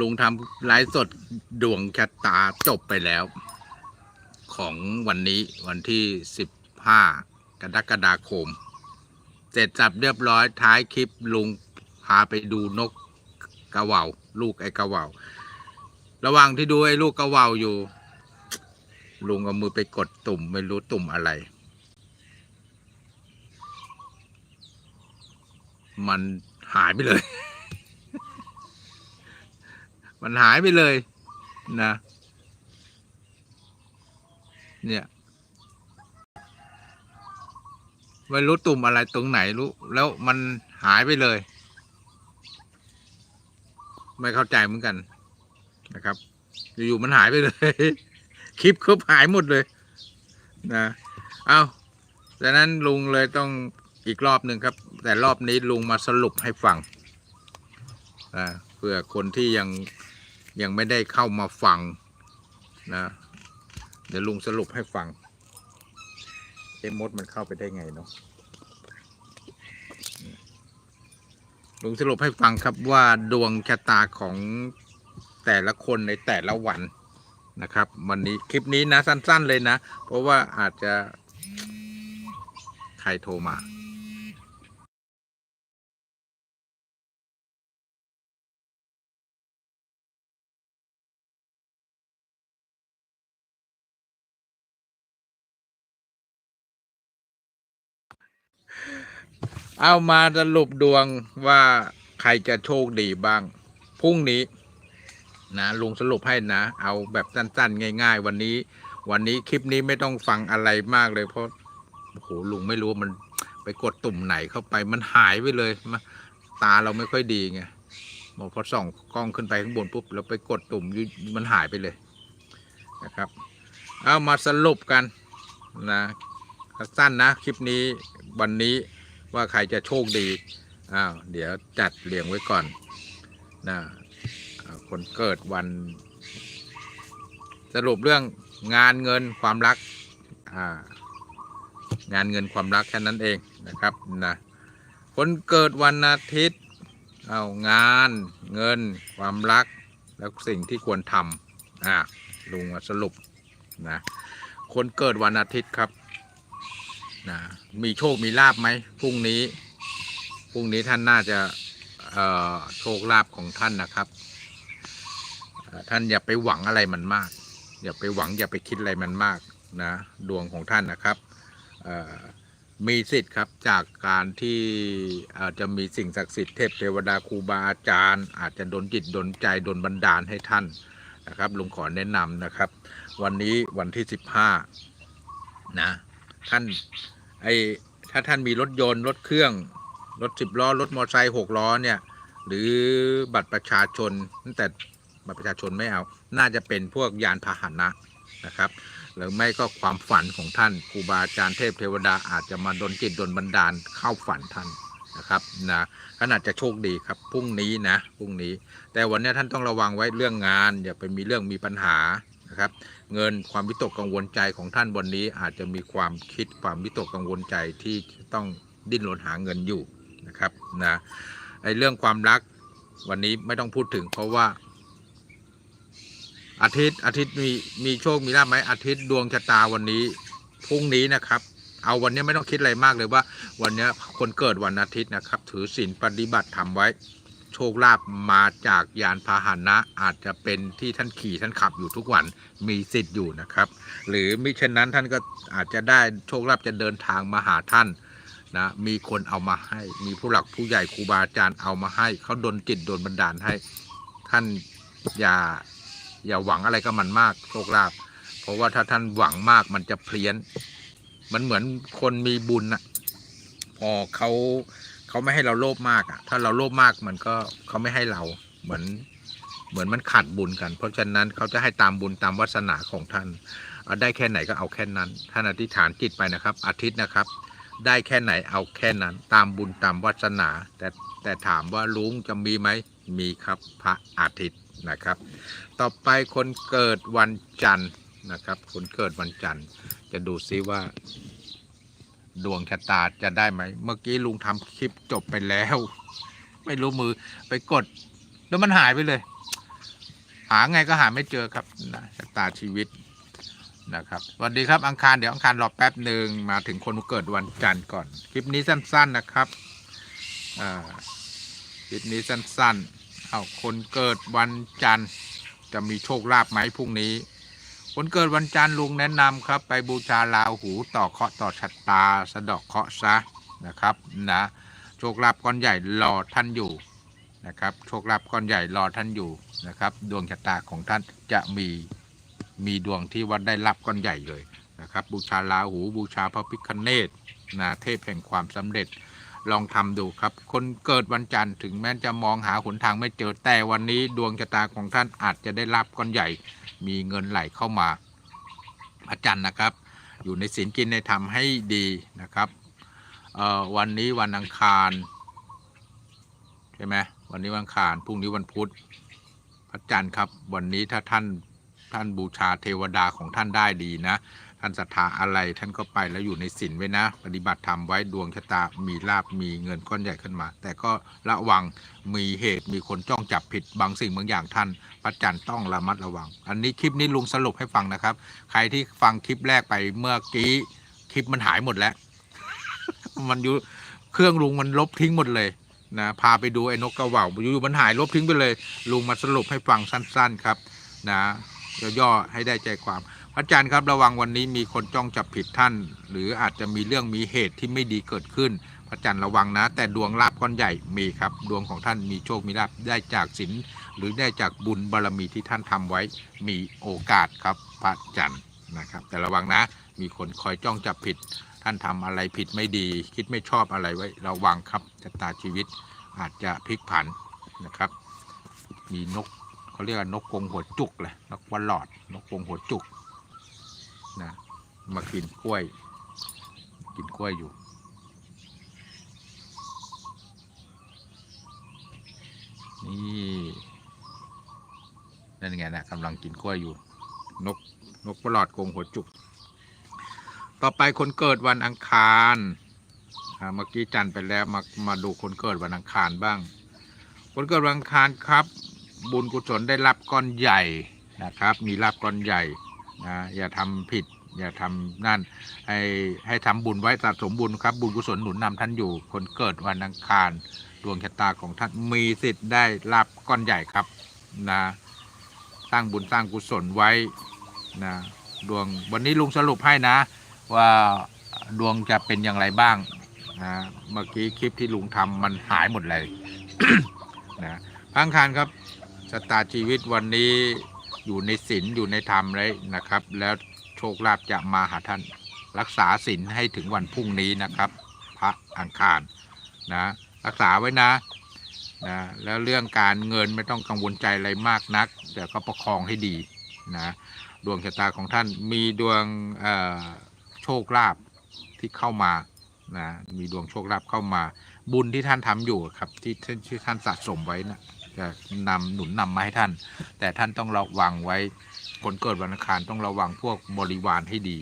ลุงทำไลฟ์สดดวงชะตาจบไปแล้ว ของวันนี้วันที่สิบห้ากรกฎาคม เสร็จสับเรียบร้อยท้ายคลิปลุงพาไปดูนกกระว่าลูกไอ้กระว่าระหว่างที่ดูไอ้ลูกกระว่าอยู่ ลุงเอามือไปกดตุ่มไม่รู้ตุ่มอะไร มันหายไปเลย มันหายไปเลยนะ เนี่ยไม่รู้ตุ่มอะไรตรงไหนรู้ แล้วมันหายไปเลย ไม่เข้าใจเหมือนกันนะครับ อยู่ๆมันหายไปเลย คลิปครบหายหมดเลย นะเอาดังนั้นลุงเลยต้องอีกรอบหนึ่งครับ แต่รอบนี้ลุงมาสรุปให้ฟังนะเพื่อคนที่ยัง ยังไม่ได้เข้ามาฟังนะ เดี๋ยวลุงสรุปให้ฟังเอ็มดมันเข้าไปได้ไงเนาะลุงสรุปให้ฟังครับว่าดวงชะตาของแต่ละคนในแต่ละวันนะครับ วันนี้คลิปนี้นะสั้น ๆ เลยนะ เพราะว่าอาจจะใครโทรมา เอามาสรุปดวงว่าใครจะโชคดีบ้างพรุ่งนี้ นะลุงสรุปให้นะ เอาแบบสั้นๆ ง่าย ๆ วันนี้ วันนี้คลิปนี้ไม่ต้องฟังอะไรมากเลยเพราะโอ้โหลุงไม่รู้มันไปกดตุ่มไหนเข้าไปมันหายไปเลยมาตาเราไม่ค่อยดีไงบอกพอส่องกล้องขึ้นไปข้างบนปุ๊บเราไปกดตุ่มมันหายไปเลยนะครับ เอามาสรุปกันนะสั้นนะคลิปนี้วันนี้ ว่าใครจะโชคดีอ้าวเดี๋ยวจัดเรียงไว้ก่อนนะอ่าคนเกิดวัน สรุปเรื่องงานเงินความรักอ่างานเงินความรักแค่นั้นเองนะครับนะคนเกิดวันอาทิตย์เอางานเงินความรัก แล้วสิ่งที่ควรทำอ่าลุงมาสรุปนะคนเกิดวันอาทิตย์ครับ นะมีโชคมีลาบไหมพรุ่งนี้พรุ่งนี้ท่านน่าจะโชคลาภของท่านนะครับ ท่านอย่าไปหวังอะไรมันมาก อย่าไปหวังอย่าไปคิดอะไรมันมากนะดวงของท่านนะครับมีสิทธิ์ครับจากการที่อาจจะมีสิ่งศักดิ์สิทธิ์เทพเทวดาครูบาอาจารย์ อาจจะดนจิตดนใจดนบันดาลให้ท่านนะครับลุงขอแนะนำนะครับ วันนี้วันที่ 15 นะ ท่าน ไอ้ถ้าท่านมีรถยนต์รถเครื่อง รถสิบล้อ รถมอเตอร์ไซค์หกล้อเนี่ย หรือบัตรประชาชนแต่บัตรประชาชนไม่เอา น่าจะเป็นพวกยานพาหนะนะครับ หรือไม่ก็ความฝันของท่านครูบาอาจารย์เทพเทวดาอาจจะมาดนจิตดนบันดาลเข้าฝันท่านนะครับนะท่านาจจะโชคดีครับพรุ่งนี้นะพรุ่งนี้ แต่วันนี้ท่านต้องระวังไว้เรื่องงานอย่าไปมีเรื่องมีปัญหานะครับ เงินความวิตกกังวลใจของท่านวันนี้อาจจะมีความคิดความวิตกกังวลใจที่ต้องดิ้นรนหาเงินอยู่นะครับนะไอ้เรื่องความรักวันนี้ไม่ต้องพูดถึง เพราะว่า อาทิตย์อาทิตย์มีมีโชคมีลาภไหมอาทิตย์ดวงชะตาวันนี้พรุ่งนี้นะครับ เอาวันนี้ไม่ต้องคิดอะไรมากเลยว่า วันนี้คนเกิดวันอาทิตย์นะครับ ถือศีลปฏิบัติทำไว้ โชคลาภมาจากยานพาหนะอาจจะเป็นที่ท่านขี่ท่านขับอยู่ทุกวันมีสิทธิ์อยู่นะครับ หรือมิเช่นนั้นท่านก็อาจจะได้โชคลาภจะเดินทางมาหาท่านนะมีคนเอามาให้มีผู้หลักผู้ใหญ่ครูบาอาจารย์เอามาให้เขาดนจิตดนบันดาลให้ท่านอย่าอย่าหวังอะไรกับมันมากโชคลาภเพราะว่าถ้าท่านหวังมากมันจะเพลียน มันเหมือนคนมีบุญอะพอเขา เขาไม่ให้เราโลภมากอะ ถ้าเราโลภมากมันก็เขาไม่ให้เราเหมือนเหมือนมันขาดบุญกัน เพราะฉะนั้นเขาจะให้ตามบุญตามวาสนาของท่านเอาได้แค่ไหนก็เอาแค่นั้น ท่านอธิษฐานจิตไปนะครับ อาทิตย์นะครับ ได้แค่ไหนเอาแค่นั้น ตามบุญตามวาสนา แต่แต่ถามว่าลุงจะมีไหมมีครับพระอาทิตย์นะครับ ต่อไปคนเกิดวันจันทร์นะครับ คนเกิดวันจันทร์จะดูซิว่า ดวงชะตาจะได้ไหม เมื่อกี้ลุงทำคลิปจบไปแล้ว ไม่รู้มือไปกด แล้วมันหายไปเลย หาไงก็หาไม่เจอครับนะชะตาชีวิตนะครับสวัสดีครับอังคารเดี๋ยวอังคารรอแป๊บหนึ่งมาถึงคนเกิดวันจันทร์ก่อน คลิปนี้สั้น ๆนะครับคลิปนี้สั้นๆเอาคนเกิดวันจันทร์จะมีโชคลาภไหมพรุ่งนี้ คนเกิดวันจันทร์ลุงแนะนำครับ ไปบูชาลาหูต่อเคาะต่อชะตา สะดอกเคาะซะนะครับนะโชคลาภก้อนใหญ่รอท่านอยู่นะครับโชคลาภก้อนใหญ่รอท่านอยู่นะครับ ดวงชะตาของท่านจะมีมีดวงที่ว่าได้รับก้อนใหญ่เลยนะครับ บูชาลาหูบูชาพระพิฆเนศนะเทพแห่งความสำเร็จ ลองทำดูครับ คนเกิดวันจันทร์ถึงแม้จะมองหาหนทางไม่เจอแต่วันนี้ดวงชะตาของท่านอาจจะได้รับก้อนใหญ่ มีเงินไหลเข้ามาอาจารย์นะครับ อยู่ในศีลกินในธรรมให้ดีนะครับวันนี้วันอังคารใช่ไหมวันนี้วันอังคารพรุ่งนี้วันพุธพระจันทร์ครับ วันนี้ถ้าท่านท่านบูชาเทวดาของท่านได้ดีนะ ท่านศรัทธาอะไรท่านก็ไปแล้วอยู่ในศีลไว้นะ ปฏิบัติธรรมไว้ดวงชะตามีลาบมีเงินก้อนใหญ่ขึ้นมา แต่ก็ระวังมีเหตุมีคนจ้องจับผิดบางสิ่งบางอย่างท่านพระจันทร์ต้องระมัดระวัง อันนี้คลิปนี้ลุงสรุปให้ฟังนะครับ ใครที่ฟังคลิปแรกไปเมื่อกี้คลิปมันหายหมดแล้ว มันอยู่เครื่องลุงมันลบทิ้งหมดเลยนะพาไปดูไอ้นกกระว่าอยู่ๆมันหายลบทิ้งไปเลย ลุงมาสรุปให้ฟังสั้น ๆ ครับ นะย่อๆให้ได้ใจความอาจารย์ครับระวังวันนี้มีคนจ้องจับผิดท่าน หรืออาจจะมีเรื่องมีเหตุที่ไม่ดีเกิดขึ้น พระอาจารย์ระวังนะ แต่ดวงลาภก้อนใหญ่มีครับ ดวงของท่านมีโชคมีลาภได้จากศีลหรือได้จากบุญบารมีที่ท่านทำไว้มีโอกาสครับพระอาจารย์นะครับ แต่ระวังนะ มีคนคอยจ้องจับผิด ท่านทำอะไรผิดไม่ดี คิดไม่ชอบอะไรไว้ระวังครับชะตาชีวิตอาจจะพลิกผันนะครับ มีนกเขาเรียกว่านกกงหัวจุกเลยนกวันหลอด นกกงหัวจุก นะมากินกล้วย กินกล้วยอยู่ นี่นั่นไงนะกำลังกินกล้วยอยู่ นกนกประหลอดกงหัวจุก ต่อไปคนเกิดวันอังคารเมื่อกี้จันไปแล้วมามาดูคนเกิดวันอังคารบ้าง คนเกิดวันอังคารครับ บุญกุศลได้รับก้อนใหญ่นะครับ มีรับก้อนใหญ่ นะอย่าทำผิด อย่าทำนั่น ให้ให้ทำบุญไว้สะสมบุญครับ บุญกุศลหนุนนำท่านอยู่ คนเกิดวันอังคาร ดวงชะตาของท่านมีสิทธิ์ได้รับก้อนใหญ่ครับนะสร้างบุญสร้างกุศลไว้นะดวงวันนี้ลุงสรุปให้นะ ว่าดวงจะเป็นอย่างไรบ้างนะเมื่อกี้คลิปที่ลุงทำมันหายหมดเลยนะพังคารครับชะตาชีวิตวันนี้ อยู่ในศีลอยู่ในธรรมเลยนะครับ แล้วโชคลาภจะมาหาท่านรักษาศีลให้ถึงวันพรุ่งนี้นะครับ พระอังคารนะรักษาไว้นะนะ แล้วเรื่องการเงินไม่ต้องกังวลใจอะไรมากนักเดี๋ยวก็ประคองให้ดีนะดวงชะตาของท่านมีดวงเอ่อโชคลาภที่เข้ามานะมีดวงโชคลาภเข้ามา บุญที่ท่านทำอยู่ครับที่ที่ที่ท่านสะสมไว้นะ จะนำหนุนนำมาให้ท่าน แต่ท่านต้องระวังไว้คนเกิดวันอังคารต้องระวังพวกบริวารให้ดี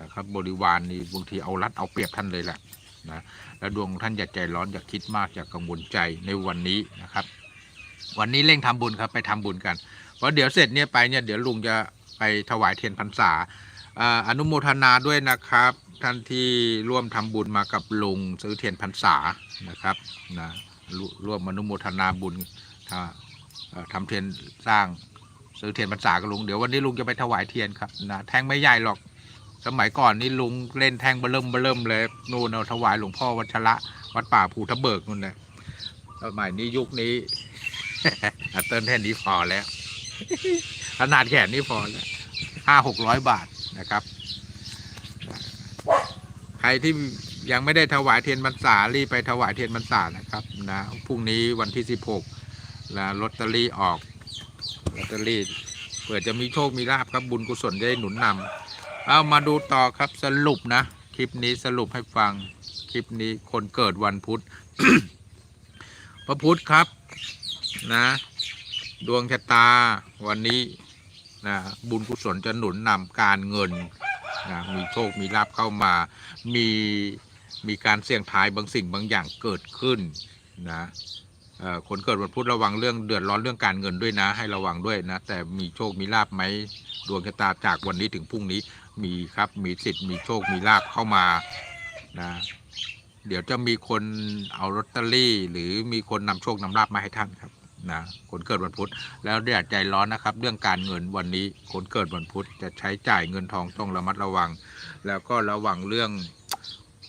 นะครับบริวารนี่บางทีเอารัดเอาเปรียบท่านเลยแหละนะแล้วดวงท่านอย่าใจร้อนอย่าคิดมากอย่ากังวลใจในวันนี้นะครับ วันนี้เร่งทำบุญครับไปทำบุญกันเพราะเดี๋ยวเสร็จเนี่ยไปเนี่ยเดี๋ยวลุงจะไปถวายเทียนพรรษาอาอนุโมทนาด้วยนะครับ ท่านที่ร่วมทำบุญมากับลุงซื้อเทียนพรรษานะครับนะร่วร่วมอนุโมทนาบุญ ถ้าเทำเทียนสร้างซื้อเทียนพรรษากับลุง เดี๋ยววันนี้ลุงจะไปถวายเทียนครับนะแท่งไม่ใหญ่หรอก สมัยก่อนนี่ลุงเล่นแท่งเบลิ่มเบลิ่มเลยนู่นเอาถวายหลวงพ่อวัชระวัดป่าภูทะเบิกนู่นเลยสมัยนี้ยุคนี้อัตเติ้ลแท่นนี้พอแล้ว ขนาดแขนนี่พอแล้วห้าหกร้อยบาทนะครับ ใครที่ยังไม่ได้ถวายเทียนพรรษารีบไปถวายเทียนพรรษานะครับนะพรุ่งนี้วันที่สิบหก แล้วลอตเตอรี่ออกลอตเตอรี่เผื่อจะมีโชคมีลาบครับบุญกุศลจะได้หนุนนำเอามาดูต่อครับสรุปนะ คลิปนี้สรุปให้ฟังคลิปนี้คนเกิดวันพุธพระพุธครับนะ ดวงชะตาวันนี้นะบุญกุศลจะหนุนนำการเงินนะมีโชคมีลาบเข้ามามีมีการเสี่ยงทายบางสิ่งบางอย่างเกิดขึ้นนะ คนเกิดวันพุธระวังเรื่องเดือดร้อนเรื่องการเงินด้วยนะ ให้ระวังด้วยนะ แต่มีโชคมีลาบไหมดวงชะตาจากวันนี้ถึงพรุ่งนี้มีครับมีสิทธิ์มีโชคมีลาบเข้ามานะเดี๋ยวจะมีคนเอาลอตเตอรี่ หรือมีคนนำโชคนำลาบมาให้ท่านครับนะคนเกิดวันพุธแล้วอย่าใจร้อนนะครับ เรื่องการเงินวันนี้คนเกิดวันพุธจะใช้จ่ายเงินทองต้องระมัดระวัง แล้วก็ระวังเรื่อง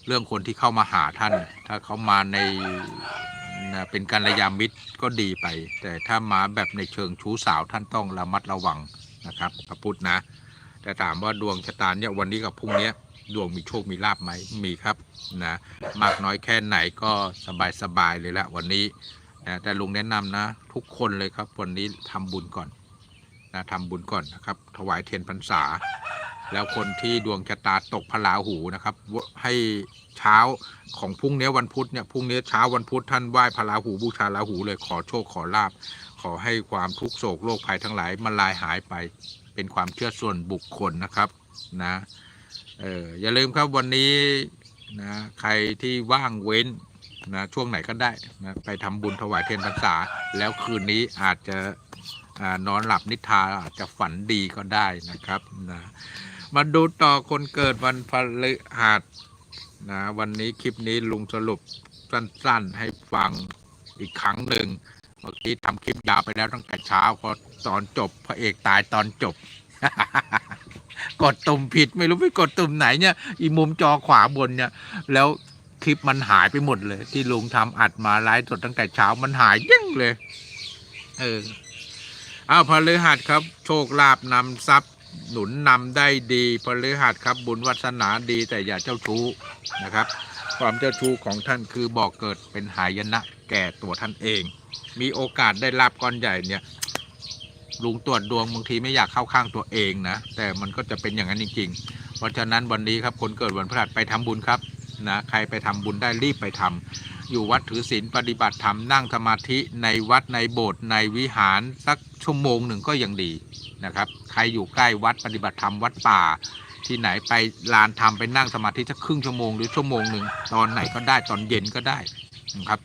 เรื่องคนที่เข้ามาหาท่าน ถ้าเขามาใน เป็นการระยามิตรก็ดีไป แต่ถ้ามาแบบในเชิงชู้สาวท่านต้องระมัดระวังนะครับพระพุทธนะ แต่ถามว่าดวงชะตาเนี่ยวันนี้กับพรุ่งนี้ดวงมีโชคมีลาบไหมมีครับนะมากน้อยแค่ไหนก็สบายสบายๆเลยละวันนี้นะแต่ลุงแนะนำนะ ทุกคนเลยครับวันนี้ทำบุญก่อนนะทำบุญก่อนนะครับ ถวายเทียนพรรษา แล้วคนที่ดวงชะตาตกพระราหูนะครับ ให้เช้าของพรุ่งนี้วันพุธเนี่ยพรุ่งนี้เช้าวันพุธท่านไหว้พระราหูบูชาราหูเลยขอโชคขอลาบ ขอให้ความทุกโศกโรคภัยทั้งหลายมันลายหายไป เป็นความเชื่อส่วนบุคคลนะครับนะเอออย่าลืมครับวันนี้นะใครที่ว่างเว้นนะช่วงไหนก็ได้นะไปทำบุญถวายเทียนพรรษา แล้วคืนนี้อาจจะอนอนหลับนิทราอาจจะฝันดีก็ได้นะครับนะ มาดูต่อคนเกิดวันพฤหัสนะวันนี้คลิปนี้ลุงสรุปสั้นๆให้ฟังอีกครั้งหนึ่งเมื่อกี้ทำคลิปยาวไปแล้วตั้งแต่เช้าพอตอนจบพระเอกตายตอนจบ กดตุ่มผิดไม่รู้ไปกดตุ่มไหนเนี่ย อีมุมจอขวาบนเนี่ย แล้วคลิปมันหายไปหมดเลย ที่ลุงทำอัดมาไลฟ์สดตั้งแต่เช้ามันหายยิ่งเลย เอออ้าวพฤหัสครับ โชคลาภนำทรัพย์ หนุนนำได้ดีพฤหัสครับ บุญวัสนาดีแต่อย่าเจ้าชู้นะครับ ความเจ้าชู้ของท่านคือบอกเกิดเป็นหายนะแก่ตัวท่านเอง มีโอกาสได้ลาบก้อนใหญ่เนี่ยลุงตรวจดวงบางทีไม่อยากเข้าข้างตัวเองนะ แต่มันก็จะเป็นอย่างนั้นจริงๆ เพราะฉะนั้นวันนี้ครับคนเกิดวันพฤหัสไปทำบุญครับนะใครไปทำบุญได้รีบไปทำ อยู่วัดถือศีลปฏิบัติธรรมนั่งสมาธิในวัดในโบสถ์ในวิหารสักชั่วโมงหนึ่งก็ยังดีนะครับ ใครอยู่ใกล้วัดปฏิบัติธรรมวัดป่า ที่ไหนไปลานธรรมไปนั่งสมาธิสักครึ่งชั่วโมงหรือชั่วโมงหนึ่งตอนไหนก็ได้ตอนเย็นก็ได้นะครับ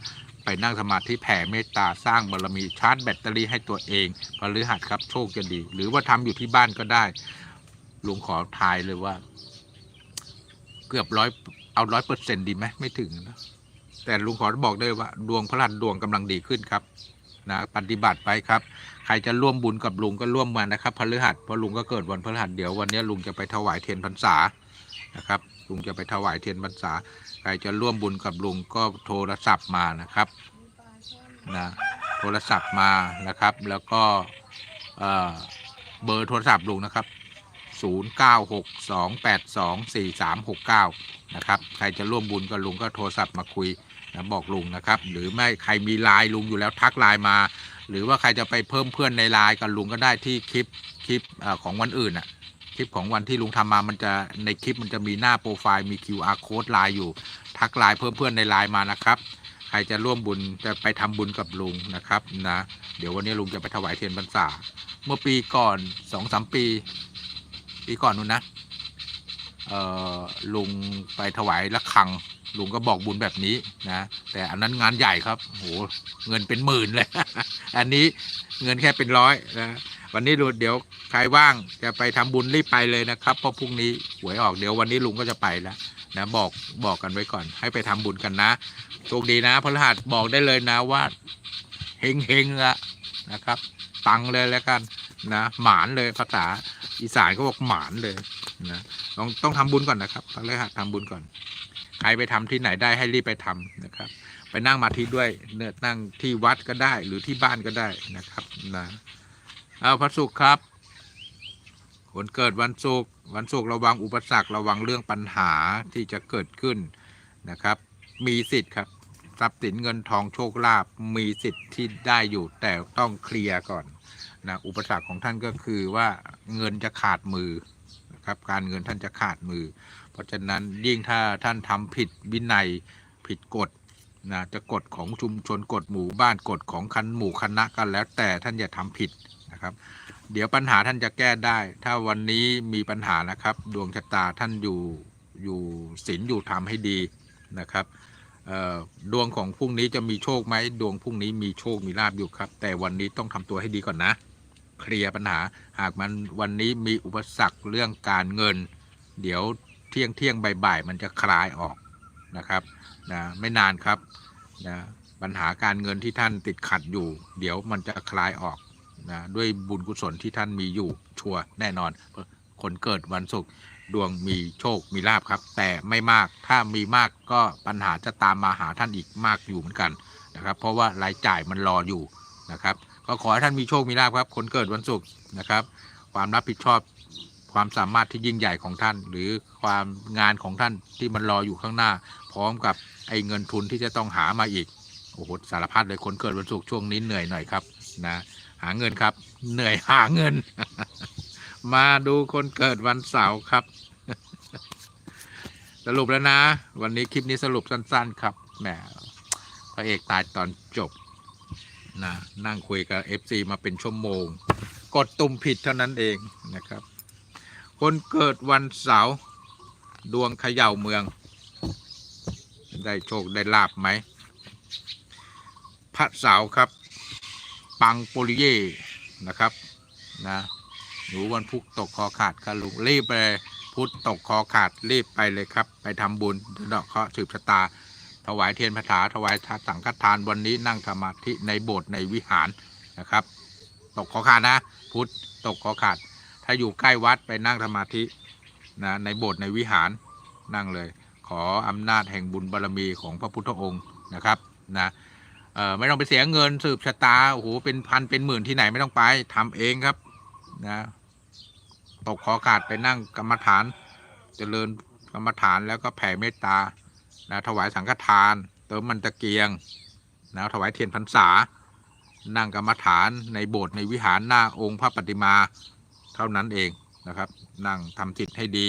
ไปนั่งสมาธิแผ่เมตตาสร้างบารมีชาร์จแบตเตอรี่ให้ตัวเองพฤหัสครับโชคจะดี หรือว่าทำอยู่ที่บ้านก็ได้ลุงขอทายเลยว่า เกือบร้อยเอาร้อยเปอร์เซ็นดีไหมไม่ถึงนะ แต่ลุงขอบอกได้ว่าดวงพระหัสดวงกำลังดีขึ้นครับนะปฏิบัติไปครับ ใครจะร่วมบุญกับลุงก็ร่วมมานะครับพฤหัสเพราะลุงก็เกิดวันพฤหัสเดี๋ยววันนี้ลุงจะไปถวายเทียนพรรษานะครับลุงจะไปถวายเทียนพรรษา ใครจะร่วมบุญกับลุงก็โทรศัพท์มานะครับนะโทรศัพท์มานะครับ แล้วก็เอ่อเบอร์โทรศัพท์ลุงนะครับ 0962824369 นะครับ ใครจะร่วมบุญกับลุงก็โทรศัพท์มาคุย นะบอกลุงนะครับ หรือไม่ใครมีไลน์ลุงอยู่แล้วทักไลน์มา หรือว่าใครจะไปเพิ่มเพื่อนในไลน์กับลุงก็ได้ที่คลิปคลิปของวันอื่นอะคลิปของวันที่ลุงทำมามันจะในคลิปมันจะมีหน้าโปรไฟล์มี QR code ไลน์อยู่ ทักไลน์เพิ่มเพื่อนในไลน์มานะครับใครจะร่วมบุญจะไปทำบุญกับลุงนะครับนะเดี๋ยววันนี้ลุงจะไปถวายเทียนพรรษา เมื่อปีก่อนสองสามปี ปีก่อนนู้นนะลุงไปถวายละคัง ลุงก็บอกบุญแบบนี้นะ แต่อันนั้นงานใหญ่ครับโหเงินเป็นหมื่นเลย อันนี้เงินแค่เป็นร้อยนะวันนี้ลุงเดี๋ยวใครว่างจะไปทำบุญรีบไปเลยนะครับเพราะพรุ่งนี้หวยออกเดี๋ยววันนี้ลุงก็จะไปแล้วนะบอกบอกกันไว้ก่อน ให้ไปทำบุญกันนะโชคดีนะพระรหัสบอกได้เลยนะว่าเฮงเฮงละนะครับตังเลยแล้วกันนะหมานเลยภาษาอีสานเขาบอกหมานเลยนะต้องต้องทำบุญก่อนนะครับพระรหัสทำบุญก่อน ใครไปทำที่ไหนได้ให้รีบไปทำนะครับ ไปนั่งมาที่ด้วยเนื้อนั่งที่วัดก็ได้หรือที่บ้านก็ได้นะครับนะเอาพระสุขครับคนเกิดวันศุกร์วันศุกร์ระวังอุปสรรคระวังเรื่องปัญหาที่จะเกิดขึ้นนะครับ มีสิทธิ์ครับทรัพย์สินเงินทองโชคลาภมีสิทธิ์ที่ได้อยู่แต่ต้องเคลียร์ก่อนนะอุปสรรคของท่านก็คือว่าเงินจะขาดมือนะครับการเงินท่านจะขาดมือ เพราะฉะนั้นยิ่งถ้าท่านทำผิดวินัยผิดกฎนะจะกฎของชุมชนกฎหมู่บ้านกฎของคันหมู่คณะกันแล้วแต่ท่านอย่าทำผิดนะครับ เดี๋ยวปัญหาท่านจะแก้ได้ ถ้าวันนี้มีปัญหานะครับ ดวงชะตาท่านอยู่อยู่ศีลอยู่ธรรมให้ดีนะครับดวงของพรุ่งนี้จะมีโชคไหมดวงพรุ่งนี้มีโชคมีลาบอยู่ครับ แต่วันนี้ต้องทำตัวให้ดีก่อนนะ เคลียร์ปัญหาหากมันวันนี้มีอุปสรรคเรื่องการเงิน เดี๋ยว เที่ยงเที่ยงบ่ายๆมันจะคลายออกนะครับนะไม่นานครับนะปัญหาการเงินที่ท่านติดขัดอยู่ เดี๋ยวมันจะคลายออกนะด้วยบุญกุศลที่ท่านมีอยู่ชัวร์แน่นอน คนเกิดวันศุกร์ดวงมีโชคมีลาบครับ แต่ไม่มากถ้ามีมากก็ปัญหาจะตามมาหาท่านอีกมากอยู่เหมือนกันนะครับ เพราะว่ารายจ่ายมันรออยู่นะครับ ก็ขอให้ท่านมีโชคมีลาบครับ คนเกิดวันศุกร์นะครับ ความรับผิดชอบ ความสามารถที่ยิ่งใหญ่ของท่าน หรือความงานของท่านที่มันรออยู่ข้างหน้า พร้อมกับไอ้เงินทุนที่จะต้องหามาอีกโอ้โหสารพัดเลยคนเกิดวันศุกร์ช่วงนี้เหนื่อยหน่อยครับนะหาเงินครับ เหนื่อยหาเงิน มาดูคนเกิดวันเสาร์ครับ สรุปแล้วนะ วันนี้คลิปนี้สรุปสั้น ๆ ครับแหมพระเอกตายตอนจบนะนั่งคุยกับ FC มาเป็นชั่วโมง กดตุ่มผิดเท่านั้นเองนะครับ คนเกิดวันเสาร์ดวงเขย่าเมือง ได้โชคได้ลาบไหม พระเสาร์ครับ ปังโปลิเยนะครับนะหนูวันพุธตกคอขาดค่ะลุงรีบไปพุธตกคอขาดรีบไปเลยครับ ไปทำบุญเดอกเคราะห์สืบชะตา ถวายเทียนพระถาถวายสังฆทานวันนี้นั่งสมาธิในโบสถ์ในวิหารนะครับ ตกคอขาดนะ พุธตกคอขาด ถ้าอยู่ใกล้วัดไปนั่งสมาธินะในโบสถ์ในวิหารนั่งเลย ขออำนาจแห่งบุญบารมีของพระพุทธองค์นะครับนะไม่ต้องไปเสียเงินสืบชะตาโอ้โหเป็นพันเป็นหมื่นที่ไหนไม่ต้องไปทำเองครับนะตกคอขาดไปนั่งกรรมฐานเจริญกรรมฐานแล้วก็แผ่เมตตานะถวายสังฆทาน เติมมันตะเกียงนะถวายเทียนพรรษา นั่งกรรมฐานในโบสถ์ในวิหารหน้าองค์พระปฏิมา ท่านั้นเองนะครับ นั่งทำจิตให้ดี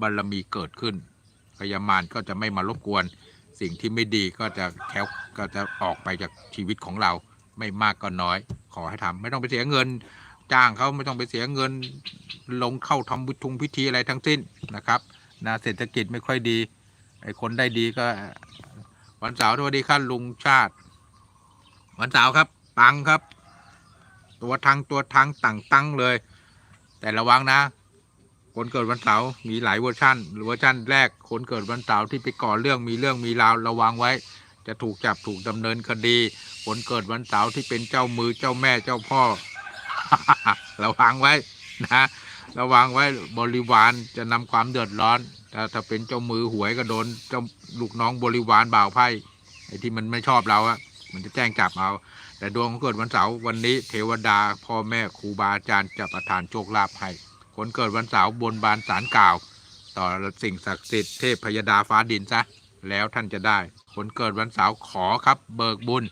บารมีเกิดขึ้นพยามารก็จะไม่มารบกวน สิ่งที่ไม่ดีก็จะแควก็จะออกไปจากชีวิตของเรา ไม่มากก็น้อย ขอให้ทำไม่ต้องไปเสียเงิน จ้างเขาไม่ต้องไปเสียเงิน ลงเข้าทำบุญทุงพิธีอะไรทั้งสิ้นนะครับนะเศรษฐกิจไม่ค่อยดีไอ้คนได้ดีก็วันเสาร์สวัสดีครับลุงชาติ วันเสาร์ครับ ปังครับ ตัวทางตัวทางต่างตั้งเลย แต่ระวังนะ คนเกิดวันเสาร์มีหลายเวอร์ชันเวอร์ชันแรกคนเกิดวันเสาร์ที่ไปก่อเรื่องมีเรื่องมีราวระวังไว้ จะถูกจับถูกดำเนินคดี คนเกิดวันเสาร์ที่เป็นเจ้ามือเจ้าแม่เจ้าพ่อ ระวังไว้นะระวังไว้บริวารจะนำความเดือดร้อนถ้าถ้าเป็นเจ้ามือหวยก็โดนเจ้าลูกน้องบริวารบ่าวไพ่ไอ้ที่มันไม่ชอบเราอะมันจะแจ้งจับเอา แต่ดวงของเกิดวันเสาร์วันนี้เทวดาพ่อแม่ครูบาอาจารย์จะประทานโชคลาภให้ คนเกิดวันเสาร์บนบานสารกล่าว ต่อสิ่งศักดิ์สิทธิ์เทพพยดาฟ้าดินซะแล้วท่านจะได้ คนเกิดวันเสาร์ขอครับเบิกบุญ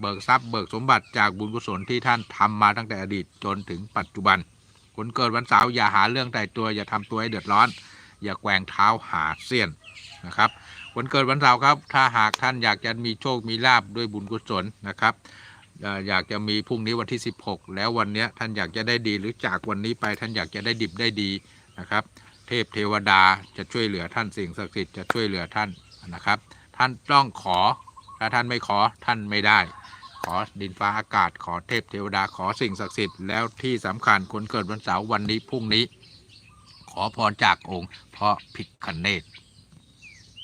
เบิกทรัพย์เบิกสมบัติจากบุญกุศลที่ท่านทำมาตั้งแต่อดีตจนถึงปัจจุบัน คนเกิดวันเสาร์อย่าหาเรื่องแต่ตัวอย่าทำตัวให้เดือดร้อน อย่าแกว่งเท้าหาเสี้ยนนะครับคนเกิดวันเสาร์ครับ ถ้าหากท่านอยากจะมีโชคมีลาบด้วยบุญกุศลนะครับ อยากจะมีพรุ่งนี้วันที่ 16 แล้ววันนี้ท่านอยากจะได้ดีหรือจากวันนี้ไปท่านอยากจะได้ดิบได้ดีนะครับ เทพเทวดาจะช่วยเหลือท่านสิ่งศักดิ์สิทธิ์จะช่วยเหลือท่านนะครับ ท่านต้องขอถ้าท่านไม่ขอท่านไม่ได้ ขอดินฟ้าอากาศขอเทพเทวดาขอสิ่งศักดิ์สิทธิ์แล้วที่สำคัญคนเกิดวันเสาร์วันนี้พรุ่งนี้ ขอพรจากองค์เพราะพิคเนต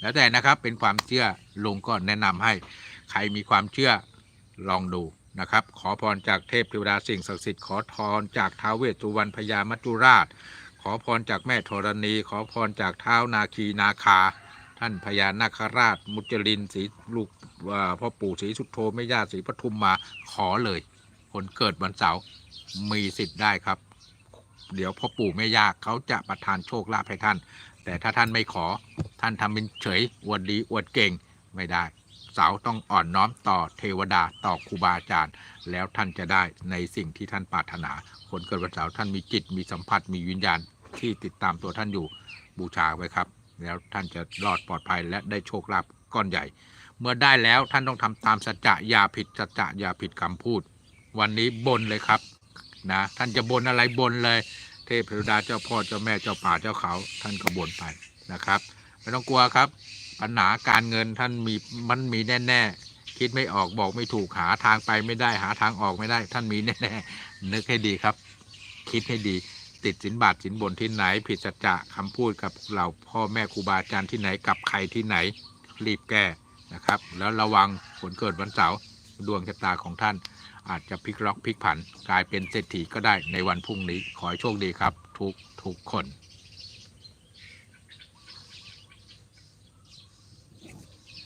แล้วแต่นะครับเป็นความเชื่อลุงก็แนะนำให้ใครมีความเชื่อลองดู นะครับ ขอพรจากเทพเทวดาสิ่งศักดิ์สิทธิ์ขอพรจากท้าวเวสสุวรรณพญามัจจุราช ขอพรจากแม่ธรณี ขอพรจากเท้าวนาคีนาคา ท่านพญานาคราช มุจลินศรีลูกพ่อปู่ศรีสุโธแม่ย่าศรีปทุมมาขอเลย คนเกิดวันเสาร์มีสิทธิ์ได้ครับ เดี๋ยวพ่อปู่แม่ย่าเขาจะประทานโชคลาภให้ท่าน แต่ถ้าท่านไม่ขอท่านทำเป็นเฉยอวดดีอวดเก่งไม่ได้ สาวต้องอ่อนน้อมต่อเทวดาต่อครูบาอาจารย์ แล้วท่านจะได้ในสิ่งที่ท่านปรารถนา คนเกิดวันเสาร์ท่านมีจิตมีสัมผัสมีวิญญาณที่ติดตามตัวท่านอยู่บูชาไว้ครับ แล้วท่านจะรอดปลอดภัยและได้โชคลาภก้อนใหญ่ เมื่อได้แล้วท่านต้องทำตามสัจจะอย่าผิดสัจจะอย่าผิดคำพูด วันนี้บนเลยครับนะท่านจะบนอะไรบนเลย เทพเทวดาเจ้าพ่อเจ้าแม่เจ้าป่าเจ้าเขา ท่านก็บนไปนะครับ ไม่ต้องกลัวครับ ปัญหาการเงินท่านมีมันมีแน่ๆ คิดไม่ออกบอกไม่ถูกหาทางไปไม่ได้หาทางออกไม่ได้ ท่านมีแน่ๆ นึกให้ดีครับ คิดให้ดี ติดสินบาทสินบนที่ไหน ผิดสัจจะคำพูดกับเราพ่อแม่ครูบาอาจารย์ที่ไหนกับใครที่ไหน รีบแก้นะครับ แล้วระวังผลเกิดวันเสาร์ดวงชะตาของท่าน อาจจะพลิกล็อกพลิกผัน กลายเป็นเศรษฐีก็ได้ในวันพรุ่งนี้ขอให้โชคดีครับ ทุกทุกคน